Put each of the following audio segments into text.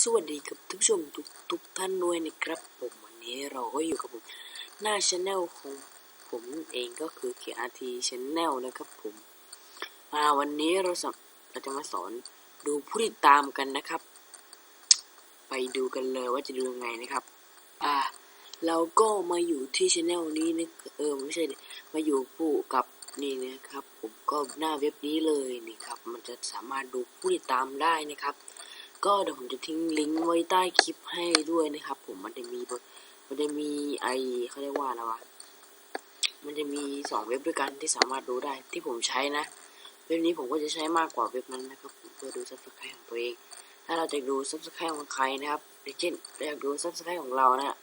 สวัสดีครับท่านผู้ชมทุกทุกท่านด้วยนะครับผมวันนี้เราก็อยู่กับผม หน้าช anel ของผมนั่นเองก็คือ KRT Channel นะครับผมมาวันนี้เราสอนเราจะมาสอนดูผู้ติดตามกันนะครับ ไปดูกันเลยว่าจะดูยังไงนะครับ อ่า เราก็มาอยู่ที่ช anel นี้นะเออไม่ใช่มาอยู่ผู้กับนี่นะครับ ผมก็หน้าเว็บนี้เลยนี่ครับ มันจะสามารถดูผู้ติดตามได้นะครับ ก็เดี๋ยวผมจะทิ้งลิงก์ไว้ใต้คลิปให้ด้วยนะครับ ผมมันจะมีมันจะมีไอเขาเรียกว่าอะไรวะมันจะมีสองเว็บด้วยกันที่สามารถดูได้ที่ผมใช้นะ เว็บนี้ผมก็จะใช้มากกว่าเว็บนั้นนะครับผมเพื่อดูซับสไครต์ของตัวเอง ถ้าเราจะดูซับสไครต์ของใครนะครับอย่างเช่นเราอยากดูซับสไครต์ของเรานะ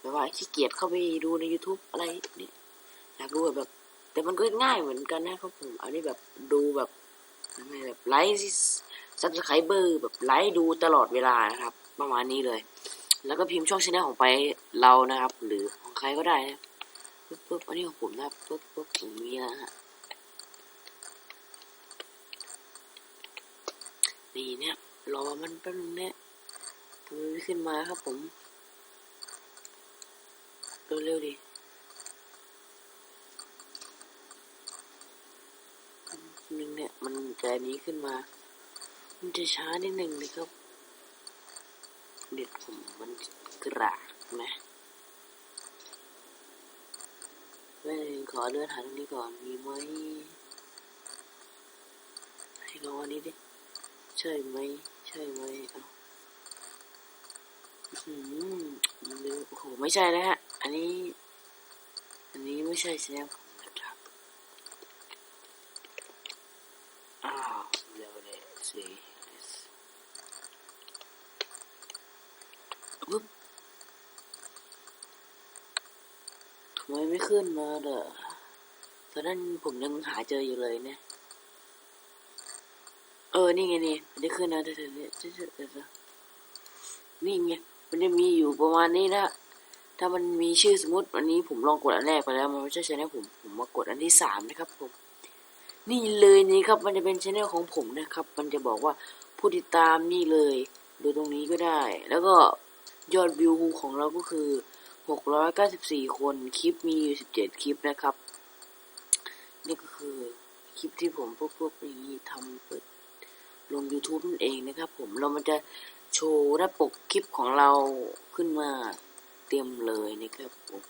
แบบว่าขี้เกียจเข้าไปดูใน YouTube อะไรนี่อยากดูแบบ แต่มันก็ง่ายเหมือนกันนะครับผม อันนี้แบบดูแบบยังไงแบบไลฟ์ ซับสไครเบอร์แบบไลฟ์ดูตลอดเวลานะครับ ประมาณนี้เลย แล้วก็พิมพ์ช่องชแนลของไปเรานะครับ หรือของใครก็ได้นะปึ๊บปึ๊บอันนี้ของผมนะครับปึ๊บปึ๊บอย่างนี้นะฮะนี่เนี่ยรอมันแป๊บนึงเนี่ยทำไมไม่ขึ้นมาครับผมเร็วๆดิหนึ่งเนี่ยมันจะนี้ขึ้นมา มันจะช้านิดหนึ่งนะครับเน็ตผมมันกระนะแม่ขอเลื่อนหาตรงนี้ก่อนมีไหมให้ลองอันนี้ดิใช่ไหมใช่ไหมเอาอื้อหือลืมโอ้โหไม่ใช่นะฮะอันนี้ อันนี้ไม่ใช่แชมผมนะครับอ้าวเร็วเลยสิ ปึ๊บทำไมไม่ขึ้นมาเด้อตอนนั้นผมยังหาเจออยู่เลยเนี่ย เออ นี่ไงนี่มันจะขึ้นนะเดี๋ยวเดี๋ยวเดี๋ยวเดี๋ยวเดี๋ยวนี่ไง มันจะมีอยู่ประมาณนี้นะถ้ามันมีชื่อสมมติวันนี้ผมลองกดอันแรกไปแล้ว มันไม่ใช่ชแนลผมผมมากดอันที่สามนะครับผม นี่เลยนี่ครับ มันจะเป็นชแนลของผมนะครับ มันจะบอกว่าผู้ติดตามนี่เลย ดูตรงนี้ก็ได้ แล้วก็ ยอดวิวของเราก็คือ 694 คน คลิปมีอยู่ 17 คลิปนะครับ นี่ก็คือคลิปที่ผมพวกพวกนี้ทำเปิดลง YouTube นั่นเองนะครับ ผมเรามันจะโชว์หน้าปกคลิปของเราขึ้นมาเต็มเลยนะครับผม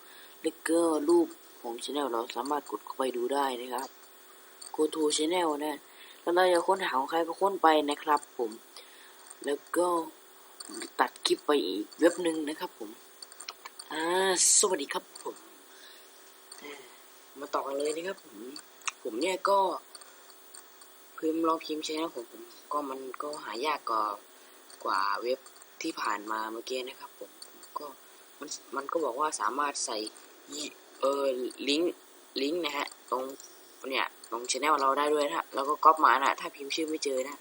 แล้วก็รูปของช anel เราสามารถกดเข้าไปดูได้นะครับ go to channel นะแล้วเราจะค้นหาของใครก็ค้นไปนะครับผม แล้วก็ ตัดคลิปไปอีกเว็บหนึ่งนะครับผม อ่า สวัสดีครับผม มาต่อกันเลยนะครับผม ผมเนี่ยก็พิมพ์ลองพิมพ์ใชแนลของผม ก็มันก็หายากกว่ากว่าเว็บที่ผ่านมาเมื่อกี้นะครับผมก็มันมันก็บอกว่าสามารถใส่เออลิงก์ลิงก์นะฮะตรงเนี่ยตรงชแนลเราได้ด้วยนะฮะแล้วก็ก๊อปมานะถ้าพิมพ์ชื่อไม่เจอนะ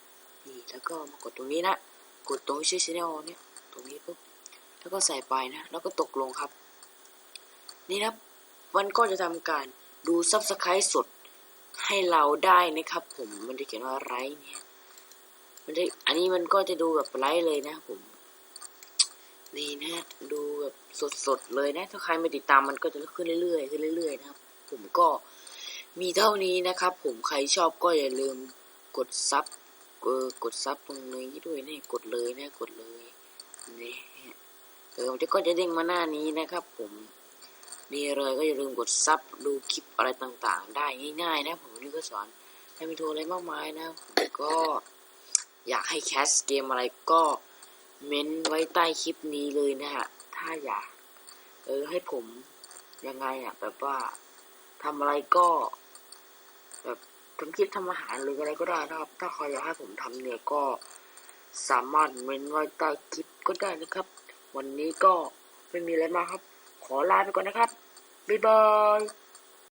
นี่แล้วก็มากดตรงนี้นะ กดตรงชื่อชแนลเนี่ยตรงนี้ปุ๊บแล้วก็ใส่ไปนะ แล้วก็ตกลงครับ นี่ครับ มันก็จะทำการดูซับสไครต์สดให้เราได้นะครับ ผมมันจะเขียนว่าไรเนี่ยมันจะอันนี้มันก็จะดูแบบไลฟ์เลยนะผมนี่นะฮะดูแบบสดๆเลยนะ ถ้าใครไม่ติดตามมันก็จะขึ้นเรื่อยๆขึ้นเรื่อยๆนะครับ ผมก็มีเท่านี้นะครับ ผมใครชอบก็อย่าลืมกดซับ เออกดซับตรงนี้ด้วยนะกดเลยนะกดเลยนี่เออมันจะก็จะเด้งมาหน้านี้นะครับ ผมนี่เลยก็อย่าลืมกดซับดูคลิปอะไรต่างๆ ได้ง่าย ๆ นะ ผมนี่ก็สอนให้มีโทรอะไรมากมายนะผมก็อยากให้แคสเกมอะไรก็เม้นไว้ใต้คลิปนี้เลยนะฮะถ้าอยากเออให้ผมยังไงอะแบบว่าทำอะไรก็ แบบ ทำคลิปทำอาหารหรืออะไรก็ได้นะครับ ถ้าใครอยากให้ผมทำเนี่ยก็สามารถเมนไว้ใต้คลิปก็ได้นะครับ วันนี้ก็ไม่มีอะไรมาครับ ขอลาไปก่อนนะครับบ๊ายบาย